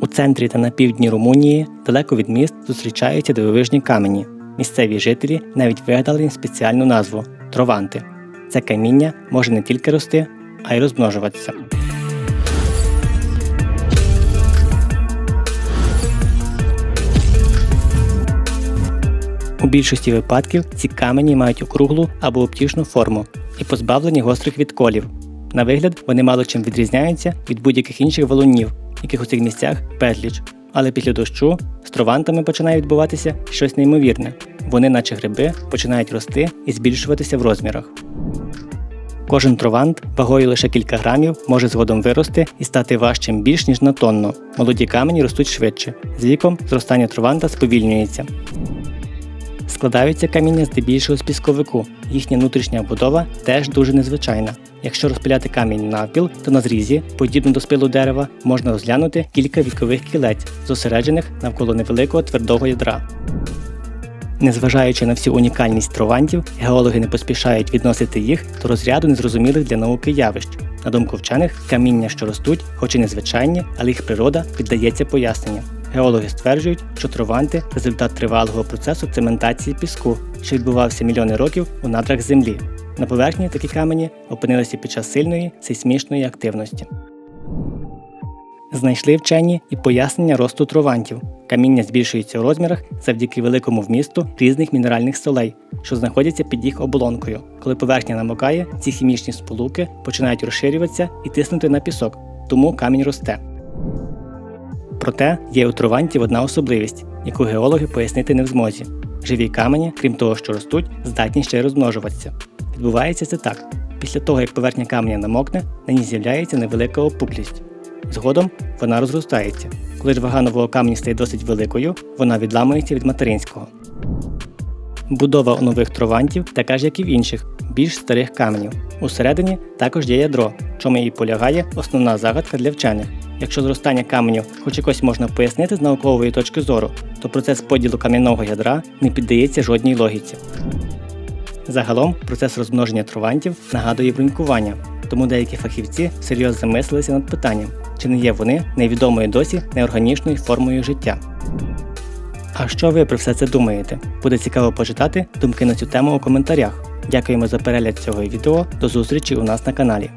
У центрі та на півдні Румунії, далеко від міст, зустрічаються дивовижні камені. Місцеві жителі навіть вигадали їм спеціальну назву трованти. Це каміння може не тільки рости, а й розмножуватися. У більшості випадків ці камені мають округлу або обтішну форму і позбавлені гострих відколів. На вигляд вони мало чим відрізняються від будь-яких інших валунів, яких у цих місцях безліч. Але після дощу з тровантами починає відбуватися щось неймовірне. Вони, наче гриби, починають рости і збільшуватися в розмірах. Кожен травант вагою лише кілька грамів може згодом вирости і стати важчим більш ніж на тонну. Молоді камені ростуть швидше. З віком зростання траванта сповільнюється. Складаються каміння здебільшого з пісковику. Їхня внутрішня будова теж дуже незвичайна. Якщо розпиляти камінь навпіл, то на зрізі, подібно до спилу дерева, можна розглянути кілька вікових кілець, зосереджених навколо невеликого твердого ядра. Незважаючи на всю унікальність тровантів, геологи не поспішають відносити їх до розряду незрозумілих для науки явищ. На думку вчених, каміння, що ростуть, хоч і незвичайні, але їх природа піддається поясненню. Геологи стверджують, що трованти результат тривалого процесу цементації піску, що відбувався мільйони років у надрах землі. На поверхні такі камені опинилися під час сильної сейсмічної активності. Знайшли вчені і пояснення росту тровантів. Каміння збільшується у розмірах завдяки великому вмісту різних мінеральних солей, що знаходяться під їх оболонкою. Коли поверхня намокає, ці хімічні сполуки починають розширюватися і тиснути на пісок, тому камінь росте. Проте є у тровантів одна особливість, яку геологи пояснити не в змозі. Живі камені, крім того, що ростуть, здатні ще й розмножуватися. Відбувається це так: після того, як поверхня каменя намокне, на ній з'являється невелика опуклість. Згодом вона розростається. Коли ж вага нового каменя стає досить великою, вона відламується від материнського. Будова нових тровантів така ж, як і в інших, більш старих каменів. Усередині також є ядро, чому і полягає основна загадка для вчених. Якщо зростання каменю хоч якось можна пояснити з наукової точки зору, то процес поділу кам'яного ядра не піддається жодній логіці. Загалом процес розмноження тровантів нагадує брунькування, тому деякі фахівці серйозно замислилися над питанням, чи не є вони невідомою досі неорганічною формою життя. А що ви про все це думаєте? Буде цікаво почитати думки на цю тему у коментарях. Дякуємо за перегляд цього відео. До зустрічі у нас на каналі.